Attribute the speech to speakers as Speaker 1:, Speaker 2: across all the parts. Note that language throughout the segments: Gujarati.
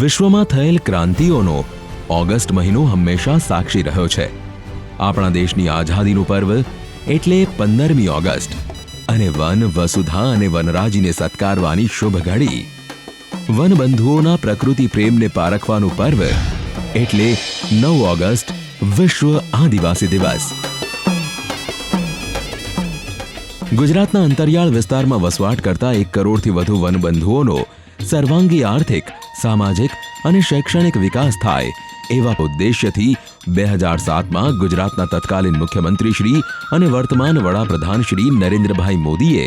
Speaker 1: વિશ્વમાં થયેલ ક્રાંતિઓનો ઓગસ્ટ મહિનો હંમેશા સાક્ષી રહ્યો છે. આપણા દેશની આઝાદીનું પર્વ એટલે પંદરમી ઓગસ્ટ અને વન વસુધા અને વનરાજીને સત્કારવાની શુભ ઘડી. વનબંધુઓના પ્રકૃતિ પ્રેમને પારખવાનું પર્વ એટલે નવ ઓગસ્ટ વિશ્વ આદિવાસી દિવસ. ગુજરાતના અંતરિયાળ વિસ્તારમાં વસવાટ કરતા એક કરોડથી વધુ વનબંધુઓનો સર્વાંગી આર્થિક સામાજિક અને શૈક્ષણિક વિકાસ થાય એવા ઉદ્દેશ્યથી બે હજાર સાતમાં ગુજરાતના તત્કાલીન મુખ્યમંત્રી શ્રી અને વર્તમાન વડાપ્રધાન શ્રી નરેન્દ્રભાઈ મોદીએ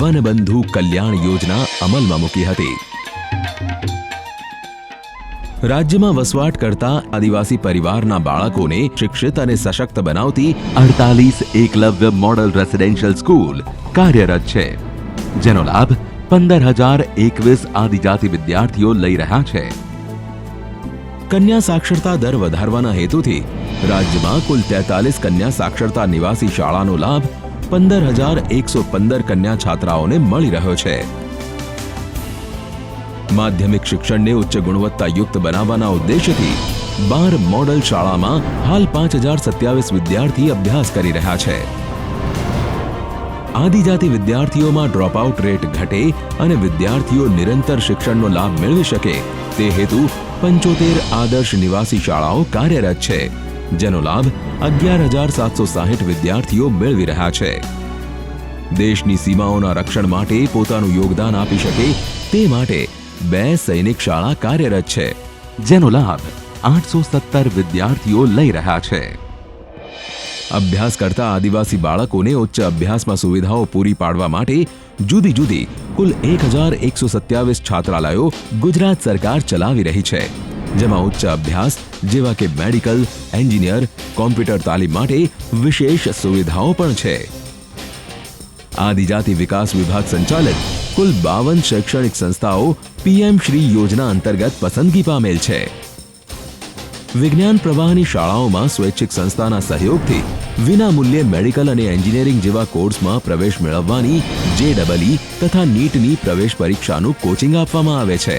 Speaker 1: વનબંધુ કલ્યાણ યોજના અમલમાં મૂકી હતી. રાજ્યમાં વસવાટ કરતા આદિવાસી પરિવારના બાળકોને શિક્ષિત અને સશક્ત બનાવતી અડતાલીસ એકલવ્ય મોડલ રેસિડેન્શિયલ સ્કૂલ કાર્યરત છે. જેનો લાભ પંદર હજાર એકવીસ આદિજાતિ વિદ્યાર્થીઓ લઈ રહ્યા છે. કન્યા સાક્ષરતા દર વધારવાના હેતુથી રાજ્યમાં કુલ તેતાલીસ કન્યા સાક્ષરતા નિવાસી શાળાનો લાભ પંદર હજાર એકસો પંદર કન્યા છાત્રાઓને મળી રહ્યો છે. માધ્યમિક શિક્ષણને ઉચ્ચ ગુણવત્તાયુક્ત બનાવવાના ઉદ્દેશ્યથી બાર મોડલ શાળામાં હાલ પાંચ હજાર સત્યાવીસ વિદ્યાર્થી અભ્યાસ કરી રહ્યા છે. આદિજાતિ વિદ્યાર્થીઓમાં ડ્રોપઆઉટ રેટ ઘટે અને વિદ્યાર્થીઓ નિરંતર શિક્ષણનો લાભ મેળવી શકે, તે હેતુ પંચોતેર આદર્શ નિવાસી શાળાઓ કાર્યરત છે, જેનો લાભ અગિયાર હજાર સાતસો સાહીઠ વિદ્યાર્થીઓ મેળવી રહ્યા છે. દેશની સીમાઓના રક્ષણ માટે પોતાનું યોગદાન આપી શકે તે માટે બે સૈનિક શાળા કાર્યરત છે, જેનો લાભ આઠસો સત્તર વિદ્યાર્થીઓ લઈ રહ્યા છે. અભ્યાસ કરતા આદિવાસી બાળકોને ઉચ્ચ અભ્યાસમાં સુવિધાઓ પૂરી પાડવા માટે જુદી જુદી કુલ એક હજાર એકસો સત્યાવીસ છાત્રાલયો ગુજરાત સરકાર ચલાવી રહી છે. જેમાં ઉચ્ચ અભ્યાસ જેવા કે મેડિકલ, એન્જિનિયર, કોમ્પ્યુટર તાલીમ માટે વિશેષ સુવિધાઓ પણ છે. આદિજાતિ વિકાસ વિભાગ સંચાલિત કુલ બાવન શૈક્ષણિક સંસ્થાઓ પીએમ શ્રી યોજના અંતર્ગત પસંદગી પામેલ છે. વિજ્ઞાન પ્રવાહની શાળાઓમાં સ્વૈચ્છિક સંસ્થાના સહયોગથી વિના મૂલ્યે મેડિકલ અને એન્જિનિયરિંગ જેવા કોર્સમાં પ્રવેશ મેળવવાની જેડબલઈ તથા નીટની પ્રવેશ પરીક્ષાનું કોચિંગ આપવામાં આવે છે.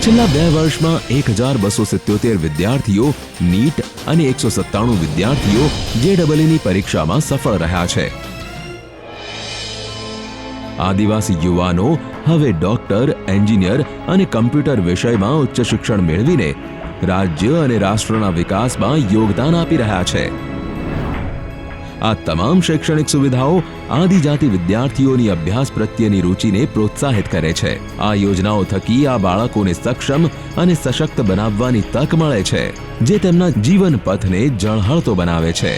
Speaker 1: છેલ્લા બે વર્ષમાં એક હજાર બસો સિત્યોતેર વિદ્યાર્થીઓ નીટ અને એકસો સત્તાણું વિદ્યાર્થીઓ જેડબલઈની પરીક્ષામાં સફળ રહ્યા છે. આદિવાસી યુવાનો હવે ડોક્ટર, એન્જિનિયર અને કમ્પ્યુટર વિષયમાં ઉચ્ચ શિક્ષણ મેળવીને રાજ્ય અને રાષ્ટ્રના વિકાસમાં યોગદાન આપી રહ્યા છે. આ તમામ શૈક્ષણિક સુવિધાઓ આદિજાતિ વિદ્યાર્થીઓની અભ્યાસ પ્રત્યેની રૂચિને પ્રોત્સાહિત કરે છે. આ યોજનાઓ થકી આ બાળકોને સક્ષમ અને સશક્ત બનાવવાની તક મળે છે, જે તેમના જીવન પથને જળહળતો બનાવે છે.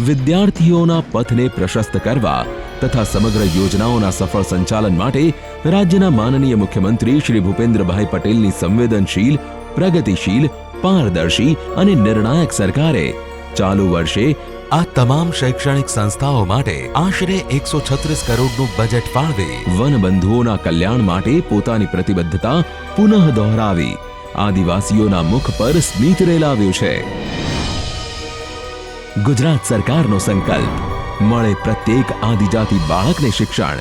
Speaker 1: વિદ્યાર્થીઓના પથને પ્રશસ્ત કરવા તથા સમગ્ર યોજનાઓના સફળ સંચાલન માટે રાજ્યના માનનીય મુખ્યમંત્રી શ્રી ભૂપેન્દ્રભાઈ પટેલની સંવેદનશીલ પ્રગતિશીલ, પારદર્શી અને નિર્ણાયક સરકારે ચાલુ વર્ષે આ તમામ શૈક્ષણિક સંસ્થાઓ માટે આશરે એકસો છત્રીસ કરોડનું બજેટ ફાળવી. વનબંધુઓના કલ્યાણ માટે પોતાની પ્રતિબદ્ધતા પુનઃ દોહરાવી. આદિવાસીઓના મુખ પર સ્મિત રેલાવ્યું છે. ગુજરાત સરકારનો સંકલ્પ, મળે પ્રત્યેક આદિજાતિ બાળકને શિક્ષણ.